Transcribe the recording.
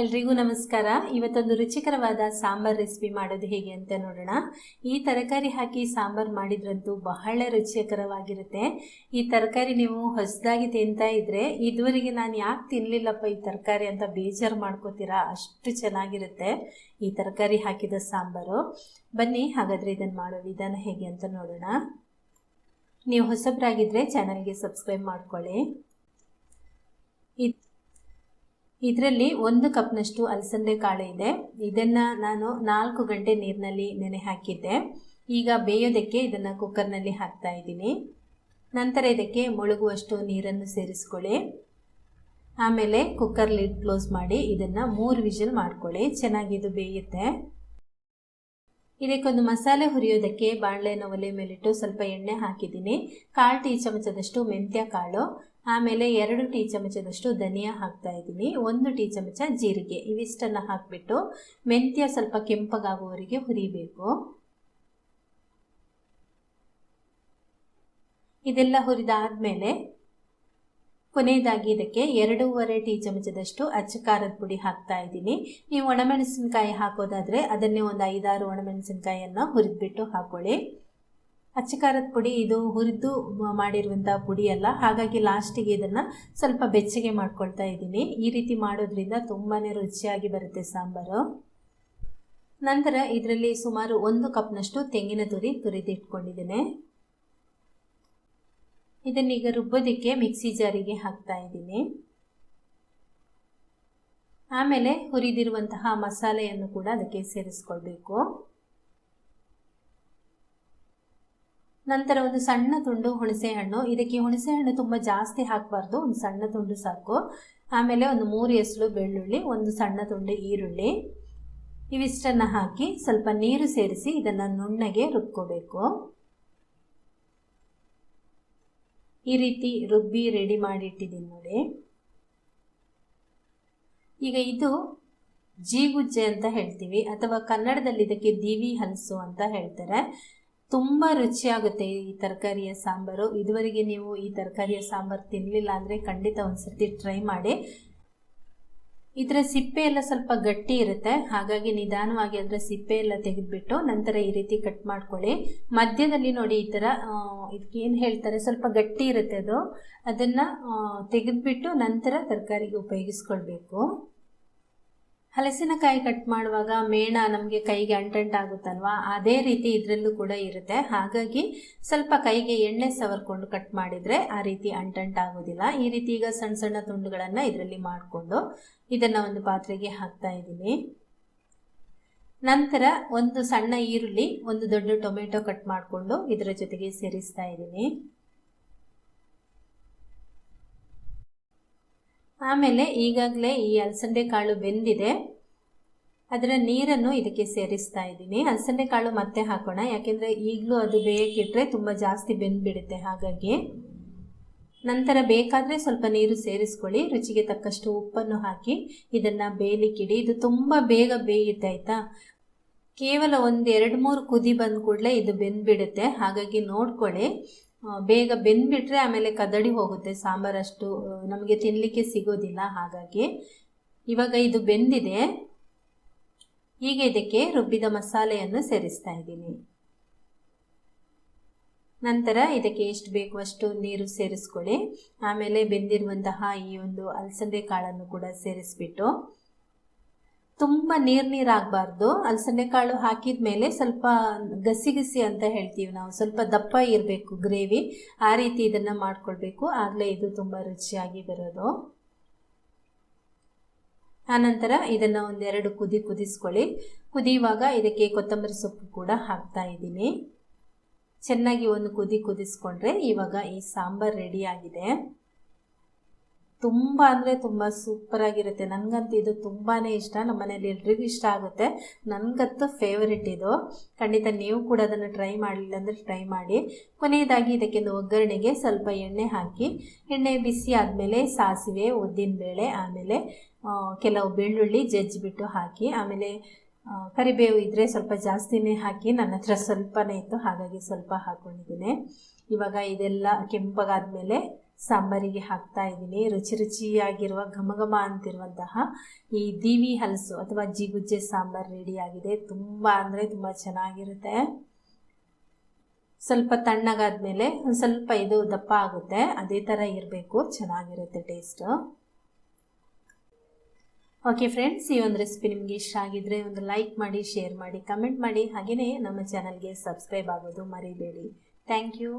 ಎಲ್ರಿಗೂ ನಮಸ್ಕಾರ. ಇವತ್ತೊಂದು ರುಚಿಕರವಾದ ಸಾಂಬಾರ್ ರೆಸಿಪಿ ಮಾಡೋದು ಹೇಗೆ ಅಂತ ನೋಡೋಣ. ಈ ತರಕಾರಿ ಹಾಕಿ ಸಾಂಬಾರ್ ಮಾಡಿದ್ರಂತೂ ಬಹಳ ರುಚಿಕರವಾಗಿರುತ್ತೆ. ಈ ತರಕಾರಿ ನೀವು ಹೊಸದಾಗಿ ತಿಂತಾ ಇದ್ರೆ ಇದುವರೆಗೆ ನಾನು ಯಾಕೆ ತಿನ್ನಲಿಲ್ಲಪ್ಪ ಈ ತರಕಾರಿ ಅಂತ ಬೇಜಾರು ಮಾಡ್ಕೋತೀರಾ? ಅಷ್ಟು ಚೆನ್ನಾಗಿರುತ್ತೆ ಈ ತರಕಾರಿ ಹಾಕಿದ ಸಾಂಬಾರು. ಬನ್ನಿ, ಹಾಗಾದರೆ ಇದನ್ನು ಮಾಡೋ ವಿಧಾನ ಹೇಗೆ ಅಂತ ನೋಡೋಣ. ನೀವು ಹೊಸಬ್ರಾಗಿದ್ದರೆ ಚಾನಲ್ಗೆ ಸಬ್ಸ್ಕ್ರೈಬ್ ಮಾಡ್ಕೊಳ್ಳಿ. ಇದರಲ್ಲಿ ಒಂದು ಕಪ್ನಷ್ಟು ಅಲಸಂದೆ ಕಾಳು ಇದೆ. ಇದನ್ನು ನಾನು ನಾಲ್ಕು ಗಂಟೆ ನೀರಿನಲ್ಲಿ ನೆನೆ ಹಾಕಿದ್ದೆ. ಈಗ ಬೇಯೋದಕ್ಕೆ ಇದನ್ನು ಕುಕ್ಕರ್ನಲ್ಲಿ ಹಾಕ್ತಾ ಇದ್ದೀನಿ. ನಂತರ ಇದಕ್ಕೆ ಮುಳುಗುವಷ್ಟು ನೀರನ್ನು ಸೇರಿಸ್ಕೊಳ್ಳಿ. ಆಮೇಲೆ ಕುಕ್ಕರ್ ಲಿಡ್ ಕ್ಲೋಸ್ ಮಾಡಿ ಇದನ್ನು ಮೂರು ವಿಷಲ್ ಮಾಡ್ಕೊಳ್ಳಿ. ಚೆನ್ನಾಗಿ ಇದು ಬೇಯುತ್ತೆ. ಇದಕ್ಕೊಂದು ಮಸಾಲೆ ಹುರಿಯೋದಕ್ಕೆ ಬಾಣಲೆನ ಒಲೆ ಮೇಲಿಟ್ಟು ಸ್ವಲ್ಪ ಎಣ್ಣೆ ಹಾಕಿದ್ದೀನಿ. ಕಾಲು ಟೀ ಚಮಚದಷ್ಟು ಮೆಂತ್ಯ ಕಾಳು. ಆಮೇಲೆ ಎರಡು ಟೀ ಚಮಚದಷ್ಟು ಧನಿಯಾ ಹಾಕ್ತಾ ಇದ್ದೀನಿ. ಒಂದು ಟೀ ಚಮಚ ಜೀರಿಗೆ. ಇವಿಷ್ಟನ್ನು ಹಾಕಿಬಿಟ್ಟು ಮೆಂತ್ಯ ಸ್ವಲ್ಪ ಕೆಂಪಗಾಗುವವರೆಗೆ ಹುರಿಬೇಕು. ಇದೆಲ್ಲ ಹುರಿದಾದ್ಮೇಲೆ ಕೊನೆಯದಾಗಿ ಇದಕ್ಕೆ ಎರಡೂವರೆ ಟೀ ಚಮಚದಷ್ಟು ಅಚ್ಚ ಖಾರದ ಪುಡಿ ಹಾಕ್ತಾ ಇದ್ದೀನಿ. ನೀವು ಒಣಮೆಣಸಿನಕಾಯಿ ಹಾಕೋದಾದರೆ ಅದನ್ನೇ ಒಂದು ಐದಾರು ಒಣಮೆಣಸಿನ್ಕಾಯಿಯನ್ನು ಹುರಿದ್ಬಿಟ್ಟು ಹಾಕೊಳ್ಳಿ. ಅಚ್ಚ ಖಾರದ ಪುಡಿ ಇದು ಹುರಿದು ಮಾಡಿರುವಂಥ ಪುಡಿ ಅಲ್ಲ. ಹಾಗಾಗಿ ಲಾಸ್ಟಿಗೆ ಇದನ್ನು ಸ್ವಲ್ಪ ಬೆಚ್ಚಗೆ ಮಾಡ್ಕೊಳ್ತಾ ಇದ್ದೀನಿ. ಈ ರೀತಿ ಮಾಡೋದ್ರಿಂದ ತುಂಬಾ ರುಚಿಯಾಗಿ ಬರುತ್ತೆ ಸಾಂಬಾರು. ನಂತರ ಇದರಲ್ಲಿ ಸುಮಾರು ಒಂದು ಕಪ್ನಷ್ಟು ತೆಂಗಿನ ತುರಿ ತುರಿದಿಟ್ಕೊಂಡಿದ್ದೇನೆ. ಇದನ್ನೀಗ ರುಬ್ಬೋದಕ್ಕೆ ಮಿಕ್ಸಿ ಜಾರಿಗೆ ಹಾಕ್ತಾ ಇದ್ದೀನಿ. ಆಮೇಲೆ ಹುರಿದಿರುವಂತಹ ಮಸಾಲೆಯನ್ನು ಕೂಡ ಅದಕ್ಕೆ ಸೇರಿಸ್ಕೊಳ್ಬೇಕು. ನಂತರ ಒಂದು ಸಣ್ಣ ತುಂಡು ಹುಣಸೆ ಹಣ್ಣು ಇದಕ್ಕೆ ಹುಣಸೆ ಹಣ್ಣು ತುಂಬ ಜಾಸ್ತಿ ಹಾಕಬಾರ್ದು. ಒಂದು ಸಣ್ಣ ತುಂಡು ಸಾಕು. ಆಮೇಲೆ ಒಂದು ಮೂರು ಎಸಳು ಬೆಳ್ಳುಳ್ಳಿ, ಒಂದು ಸಣ್ಣ ತುಂಡು ಈರುಳ್ಳಿ. ಇವಿಷ್ಟನ್ನು ಹಾಕಿ ಸ್ವಲ್ಪ ನೀರು ಸೇರಿಸಿ ಇದನ್ನು ನುಣ್ಣಗೆ ರುಬ್ಕೋಬೇಕು. ಈ ರೀತಿ ರುಬ್ಬಿ ರೆಡಿ ಮಾಡಿಟ್ಟಿದ್ದೀನಿ ನೋಡಿ. ಈಗ ಇದು ಜೀಗುಜ್ಜೆ ಅಂತ ಹೇಳ್ತೀವಿ. ಅಥವಾ ಕನ್ನಡದಲ್ಲಿ ಇದಕ್ಕೆ ದೀವಿ ಹಲಸು ಅಂತ ಹೇಳ್ತಾರೆ. ತುಂಬ ರುಚಿಯಾಗುತ್ತೆ ಈ ತರಕಾರಿಯ ಸಾಂಬಾರು. ಇದುವರೆಗೆ ನೀವು ಈ ತರಕಾರಿಯ ಸಾಂಬಾರು ತಿನ್ನಲಿಲ್ಲ ಅಂದರೆ ಖಂಡಿತ ಒಂದ್ಸರ್ತಿ ಟ್ರೈ ಮಾಡಿ. ಇದರ ಸಿಪ್ಪೆ ಎಲ್ಲ ಸ್ವಲ್ಪ ಗಟ್ಟಿ ಇರುತ್ತೆ. ಹಾಗಾಗಿ ನಿಧಾನವಾಗಿ ಅದರ ಸಿಪ್ಪೆ ಎಲ್ಲ ತೆಗೆದುಬಿಟ್ಟು ನಂತರ ಈ ರೀತಿ ಕಟ್ ಮಾಡ್ಕೊಳ್ಳಿ. ಮಧ್ಯದಲ್ಲಿ ನೋಡಿ ಈ ಥರ ಇದಕ್ಕೇನು ಹೇಳ್ತಾರೆ, ಸ್ವಲ್ಪ ಗಟ್ಟಿ ಇರುತ್ತೆ ಅದು. ಅದನ್ನು ತೆಗೆದುಬಿಟ್ಟು ನಂತರ ತರಕಾರಿಗೆ ಉಪಯೋಗಿಸ್ಕೊಳ್ಬೇಕು. ಹಲಸಿನಕಾಯಿ ಕಟ್ ಮಾಡುವಾಗ ಮೇಣ ನಮಗೆ ಕೈಗೆ ಅಂಟಂಟಾಗುತ್ತಲ್ವಾ ಅದೇ ರೀತಿ ಇದರಲ್ಲೂ ಕೂಡ ಇರುತ್ತೆ. ಹಾಗಾಗಿ ಸ್ವಲ್ಪ ಕೈಗೆ ಎಣ್ಣೆ ಸವರ್ಕೊಂಡು ಕಟ್ ಮಾಡಿದರೆ ಆ ರೀತಿ ಅಂಟಂಟಾಗೋದಿಲ್ಲ ಈ ರೀತಿ ಈಗ ಸಣ್ಣ ಸಣ್ಣ ತುಂಡುಗಳನ್ನು ಇದರಲ್ಲಿ ಮಾಡಿಕೊಂಡು ಇದನ್ನು ಒಂದು ಪಾತ್ರೆಗೆ ಹಾಕ್ತಾ ಇದ್ದೀನಿ. ನಂತರ ಒಂದು ಸಣ್ಣ ಈರುಳ್ಳಿ, ಒಂದು ದೊಡ್ಡ ಟೊಮೆಟೊ ಕಟ್ ಮಾಡಿಕೊಂಡು ಇದರ ಜೊತೆಗೆ ಸೇರಿಸ್ತಾ ಇದ್ದೀನಿ. ಆಮೇಲೆ ಈಗಾಗಲೇ ಈ ಅಲಸಂದೆ ಕಾಳು ಬೆಂದಿದೆ. ಅದರ ನೀರನ್ನು ಇದಕ್ಕೆ ಸೇರಿಸ್ತಾ ಇದ್ದೀನಿ. ಅಲಸಂದೆ ಕಾಳು ಮತ್ತೆ ಹಾಕೋಣ. ಯಾಕೆಂದರೆ ಈಗಲೂ ಅದು ಬೇಯಕ್ಕಿಟ್ರೆ ತುಂಬ ಜಾಸ್ತಿ ಬೆಂದ್ಬಿಡುತ್ತೆ ಹಾಗಾಗಿ. ನಂತರ ಬೇಕಾದರೆ ಸ್ವಲ್ಪ ನೀರು ಸೇರಿಸ್ಕೊಳ್ಳಿ. ರುಚಿಗೆ ತಕ್ಕಷ್ಟು ಉಪ್ಪನ್ನು ಹಾಕಿ ಇದನ್ನು ಬೇಯಲಿಕ್ಕಿಡಿ ಇದು ತುಂಬ ಬೇಗ ಬೇಯುತ್ತೆ, ಆಯಿತಾ? ಕೇವಲ ಒಂದು ಎರಡು ಮೂರು ಕುದಿ ಬಂದ ಕೂಡಲೇ ಇದು ಬೆಂದ್ಬಿಡುತ್ತೆ. ಹಾಗಾಗಿ ನೋಡ್ಕೊಳ್ಳಿ. ಬೇಗ ಬೆಂದ್ಬಿಟ್ರೆ ಆಮೇಲೆ ಕದಡಿ ಹೋಗುತ್ತೆ. ಸಾಂಬಾರಷ್ಟು ನಮಗೆ ತಿನ್ನಲಿಕ್ಕೆ ಸಿಗೋದಿಲ್ಲ ಹಾಗಾಗಿ. ಇವಾಗ ಇದು ಬೆಂದಿದೆ. ಈಗ ಇದಕ್ಕೆ ರುಬ್ಬಿದ ಮಸಾಲೆಯನ್ನು ಸೇರಿಸ್ತಾ ಇದ್ದೀನಿ. ನಂತರ ಇದಕ್ಕೆ ಎಷ್ಟು ಬೇಕು ಅಷ್ಟು ನೀರು ಸೇರಿಸ್ಕೊಳ್ಳಿ. ಆಮೇಲೆ ಬೆಂದಿರುವಂತಹ ಈ ಒಂದು ಅಲಸಂದೆ ಕಾಳನ್ನು ಕೂಡ ಸೇರಿಸ್ಬಿಟ್ಟು ತುಂಬ ನೀರು ನೀರಾಗಬಾರ್ದು. ಅಲಸಂದೆ ಕಾಳು ಹಾಕಿದ ಮೇಲೆ ಸ್ವಲ್ಪ ಗಸಿ ಗಸಿ ಅಂತ ಹೇಳ್ತೀವಿ ನಾವು. ಸ್ವಲ್ಪ ದಪ್ಪ ಇರಬೇಕು ಗ್ರೇವಿ. ಆ ರೀತಿ ಇದನ್ನು ಮಾಡ್ಕೊಳ್ಬೇಕು. ಆಗಲೇ ಇದು ತುಂಬ ರುಚಿಯಾಗಿ ಬರೋದು. ಆನಂತರ ಇದನ್ನು ಒಂದೆರಡು ಕುದಿ ಕುದಿಸ್ಕೊಳ್ಳಿ. ಕುದಿಯುವಾಗ ಇದಕ್ಕೆ ಕೊತ್ತಂಬರಿ ಸೊಪ್ಪು ಕೂಡ ಹಾಕ್ತಾ ಇದ್ದೀನಿ. ಚೆನ್ನಾಗಿ ಒಂದು ಕುದಿ ಕುದಿಸ್ಕೊಂಡ್ರೆ ಇವಾಗ ಈ ಸಾಂಬಾರು ರೆಡಿಯಾಗಿದೆ ತುಂಬ ಅಂದರೆ ತುಂಬ ಸೂಪರಾಗಿರುತ್ತೆ ನನಗಂತೂ ಇದು ತುಂಬಾ ಇಷ್ಟ. ನಮ್ಮ ಮನೇಲಿ ಎಲ್ರಿಗೂ ಇಷ್ಟ ಆಗುತ್ತೆ. ನನಗಂತೂ ಫೇವರಿಟ್ ಇದು. ಖಂಡಿತ ನೀವು ಕೂಡ ಅದನ್ನು ಟ್ರೈ ಮಾಡಲಿಲ್ಲ ಅಂದರೆ ಟ್ರೈ ಮಾಡಿ. ಕೊನೆಯದಾಗಿ ಇದಕ್ಕೆ ಒಗ್ಗರಣೆಗೆ ಸ್ವಲ್ಪ ಎಣ್ಣೆ ಹಾಕಿ, ಎಣ್ಣೆ ಬಿಸಿ ಆದಮೇಲೆ ಸಾಸಿವೆ, ಉದ್ದಿನಬೇಳೆ, ಆಮೇಲೆ ಕೆಲವು ಬೆಳ್ಳುಳ್ಳಿ ಜಜ್ಜಿಬಿಟ್ಟು ಹಾಕಿ, ಆಮೇಲೆ ಕರಿಬೇವು ಇದ್ದರೆ ಸ್ವಲ್ಪ ಜಾಸ್ತಿನೇ ಹಾಕಿ ನನ್ನ ಹತ್ರ ಸ್ವಲ್ಪನೇ ಇತ್ತು. ಹಾಗಾಗಿ ಸ್ವಲ್ಪ ಹಾಕ್ಕೊಂಡಿದ್ದೀನಿ ಇವಾಗ ಇದೆಲ್ಲ ಕೆಂಪಗಾದ್ಮೇಲೆ ಸಾಂಬಾರಿಗೆ ಹಾಕ್ತಾ ಇದ್ದೀನಿ. ರುಚಿ ರುಚಿಯಾಗಿರುವ ಘಮ ಘಮ ಅಂತಿರುವಂತಹ ಈ ದೀವಿ ಹಲಸು ಅಥವಾ ಜಿಗುಜ್ಜೆ ಸಾಂಬಾರು ರೆಡಿಯಾಗಿದೆ ತುಂಬ ಅಂದರೆ ತುಂಬ ಚೆನ್ನಾಗಿರುತ್ತೆ. ಸ್ವಲ್ಪ ತಣ್ಣಗಾದ್ಮೇಲೆ ಒಂದು ಸ್ವಲ್ಪ ಇದು ದಪ್ಪ ಆಗುತ್ತೆ. ಅದೇ ಥರ ಇರಬೇಕು. ಚೆನ್ನಾಗಿರುತ್ತೆ ಟೇಸ್ಟು ಓಕೆ ಫ್ರೆಂಡ್ಸ್ ಈ ಒಂದು ರೆಸಿಪಿ ನಿಮಗೆ ಇಷ್ಟ ಆಗಿದ್ರೆ ಒಂದು ಲೈಕ್ ಮಾಡಿ ಶೇರ್ ಮಾಡಿ ಕಮೆಂಟ್ ಮಾಡಿ. ಹಾಗೆಯೇ ನಮ್ಮ ಚಾನಲ್ಗೆ ಸಬ್ಸ್ಕ್ರೈಬ್ ಆಗೋದು ಮರಿಬೇಡಿ. Thank you